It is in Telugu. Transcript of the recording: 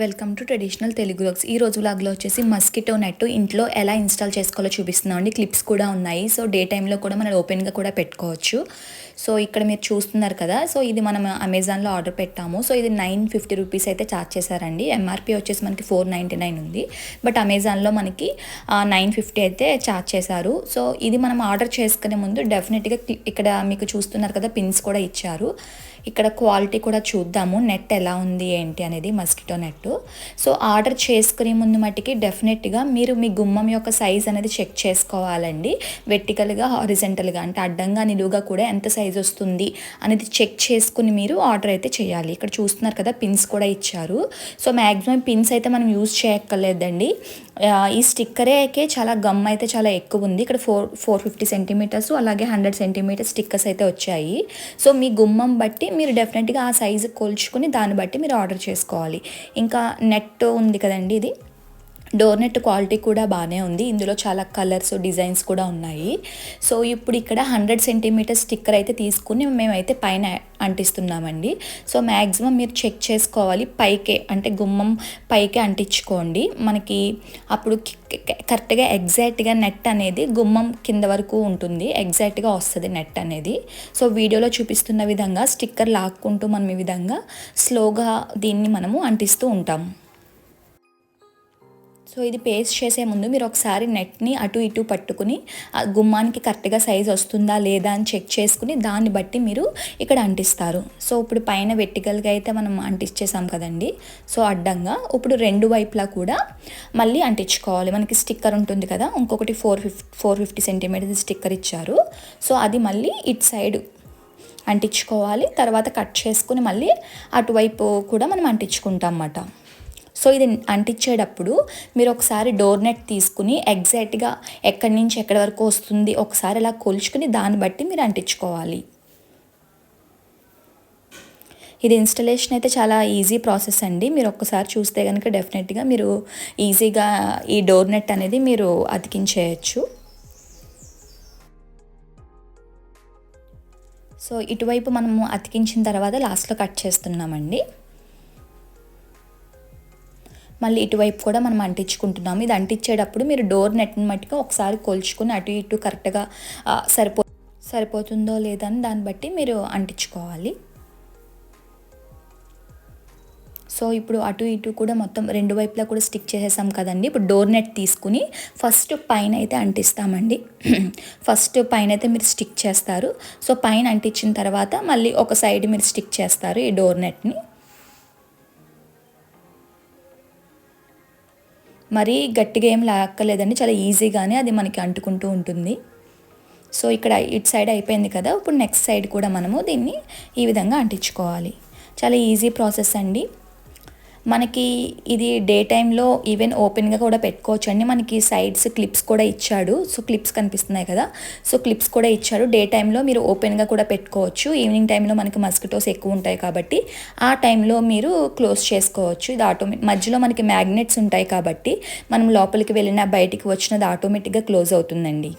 Welcome to traditional Telugu vlogs ఈ రోజు లాగ్లో వచ్చేసి మస్కిటో నెట్ ఇంట్లో ఎలా ఇన్స్టాల్ చేసుకోవాలో చూపిస్తున్నాం అండి. క్లిప్స్ కూడా ఉన్నాయి. సో డే టైంలో కూడా మనం ఓపెన్గా కూడా పెట్టుకోవచ్చు. సో ఇక్కడ మీరు చూస్తున్నారు కదా. సో ఇది మనం అమెజాన్లో ఆర్డర్ పెట్టాము. సో ఇది నైన్ ఫిఫ్టీ రూపీస్ అయితే ఛార్జ్ చేశారండి. ఎంఆర్పి వచ్చేసి మనకి ఫోర్ నైంటీ నైన్ ఉంది. బట్ అమెజాన్లో మనకి నైన్ ఫిఫ్టీ అయితే ఛార్జ్ చేశారు. సో ఇది మనం ఆర్డర్ చేసుకునే ముందు డెఫినెట్గా ఇక్కడ మీకు చూస్తున్నారు కదా పిన్స్ కూడా ఇచ్చారు. ఇక్కడ క్వాలిటీ కూడా చూద్దాము. నెట్ ఎలా ఉంది ఏంటి అనేది మస్కిటో నెట్ సో ఆర్డర్ చేసుకునే ముందు మట్టికి డెఫినెట్గా మీరు మీ గుమ్మం యొక్క సైజ్ అనేది చెక్ చేసుకోవాలండి. వెర్టికల్గా హారిజెంటల్గా అంటే అడ్డంగా నిలువుగా కూడా ఎంత సైజ్ వస్తుంది అనేది చెక్ చేసుకుని మీరు ఆర్డర్ అయితే చేయాలి. ఇక్కడ చూస్తున్నారు కదా పిన్స్ కూడా ఇచ్చారు. సో మ్యాక్సిమం పిన్స్ అయితే మనం యూజ్ చేయక్కర్లేదండి. ఈ స్టిక్కరేకే చాలా గమ్ అయితే చాలా ఎక్కువ ఉంది. ఇక్కడ ఫోర్ ఫోర్ ఫిఫ్టీ సెంటీమీటర్స్ అలాగే హండ్రెడ్ సెంటీమీటర్స్ స్టిక్కర్స్ అయితే వచ్చాయి. సో మీ గుమ్మం బట్టి మీరు డెఫినెట్గా ఆ సైజు కొలుచుకుని దాన్ని బట్టి మీరు ఆర్డర్ చేసుకోవాలి. ఇంకా నెట్ ఉంది కదండి ఇది? డోర్నెట్ క్వాలిటీ కూడా బాగానే ఉంది. ఇందులో చాలా కలర్స్ డిజైన్స్ కూడా ఉన్నాయి. సో ఇప్పుడు ఇక్కడ హండ్రెడ్ సెంటీమీటర్ స్టిక్కర్ అయితే తీసుకుని మేమైతే పైన అంటిస్తున్నామండి. సో మ్యాక్సిమం మీరు చెక్ చేసుకోవాలి. పైకే అంటే గుమ్మం పైకే అంటించుకోండి. మనకి అప్పుడు కరెక్ట్గా ఎగ్జాక్ట్గా నెట్ అనేది గుమ్మం కింద వరకు ఉంటుంది. ఎగ్జాక్ట్గా వస్తుంది నెట్ అనేది. సో వీడియోలో చూపిస్తున్న విధంగా స్టిక్కర్ లాక్కుంటూ మనం ఈ విధంగా స్లోగా దీన్ని మనము అంటిస్తూ ఉంటాము సో ఇది పేస్ట్ చేసే ముందు మీరు ఒకసారి నెట్ని అటు ఇటు పట్టుకుని ఆ గుమ్మానికి కరెక్ట్గా సైజ్ వస్తుందా లేదా అని చెక్ చేసుకుని దాన్ని బట్టి మీరు ఇక్కడ అంటిస్తారు. సో ఇప్పుడు పైన వెట్టికల్గా అయితే మనం అంటించేసాం కదండి. సో అడ్డంగా ఇప్పుడు రెండు వైపులా కూడా మళ్ళీ అంటించుకోవాలి. మనకి స్టిక్కర్ ఉంటుంది కదా ఇంకొకటి four fifty four fifty centimetres sticker ఇచ్చారు. సో అది మళ్ళీ ఇట్ సైడ్ అంటించుకోవాలి. తర్వాత కట్ చేసుకుని మళ్ళీ అటువైపు కూడా మనం అంటించుకుంటాం అన్నమాట. సో ఇది అంటించేటప్పుడు మీరు ఒకసారి డోర్ నెట్ తీసుకుని ఎగ్జాక్ట్గా ఎక్కడి నుంచి ఎక్కడి వరకు వస్తుంది ఒకసారి అలా కొలుచుకుని దాన్ని బట్టి మీరు అంటించుకోవాలి. ఇది ఇన్స్టలేషన్ అయితే చాలా ఈజీ ప్రాసెస్ అండి. మీరు ఒక్కసారి చూస్తే కనుక డెఫినెట్గా మీరు ఈజీగా ఈ డోర్ నెట్ అనేది మీరు అతికించేయచ్చు. సో ఇటువైపు మనము అతికించిన తర్వాత లాస్ట్లో కట్ చేస్తున్నామండి. మళ్ళీ ఇటువైపు కూడా మనం అంటించుకుంటున్నాము. ఇది అంటించేటప్పుడు మీరు డోర్ నెట్ని మట్టుగా ఒకసారి కొలుచుకొని అటు ఇటు కరెక్ట్గా సరిపో సరిపోతుందో లేదని దాన్ని బట్టి మీరు అంటించుకోవాలి. సో ఇప్పుడు అటు ఇటు కూడా మొత్తం రెండు వైపులా కూడా స్టిక్ చేసేసాం కదండి. ఇప్పుడు డోర్ నెట్ తీసుకుని ఫస్ట్ పైన అయితే అంటిస్తామండి. ఫస్ట్ పైన అయితే మీరు స్టిక్ చేస్తారు. సో పైన అంటించిన తర్వాత మళ్ళీ ఒక సైడ్ మీరు స్టిక్ చేస్తారు ఈ డోర్ నెట్ని. మరీ గట్టిగా ఏం లాక్కలేదండి. చాలా ఈజీగానే అది మనకి అంటుకుంటూ ఉంటుంది. సో ఇక్కడ ఇటు సైడ్ అయిపోయింది కదా. ఇప్పుడు నెక్స్ట్ సైడ్ కూడా మనము దీన్ని ఈ విధంగా అంటించుకోవాలి. చాలా ఈజీ ప్రాసెస్ అండి. మనకి ఇది డే టైంలో ఈవెన్ ఓపెన్గా కూడా పెట్టుకోవచ్చు అండి మనకి సైడ్స్ క్లిప్స్ కూడా ఇచ్చాడు. సో క్లిప్స్ కనిపిస్తున్నాయి కదా. సో క్లిప్స్ కూడా ఇచ్చాడు. డే టైంలో మీరు ఓపెన్గా కూడా పెట్టుకోవచ్చు. ఈవినింగ్ టైంలో మనకి మస్కిటోస్ ఎక్కువ ఉంటాయి కాబట్టి ఆ టైంలో మీరు క్లోజ్ చేసుకోవచ్చు. ఇది ఆటోమే మధ్యలో మనకి మ్యాగ్నెట్స్ ఉంటాయి కాబట్టి మనం లోపలికి వెళ్ళినా బయటికి వచ్చినది ఆటోమేటిక్గా క్లోజ్ అవుతుందండి.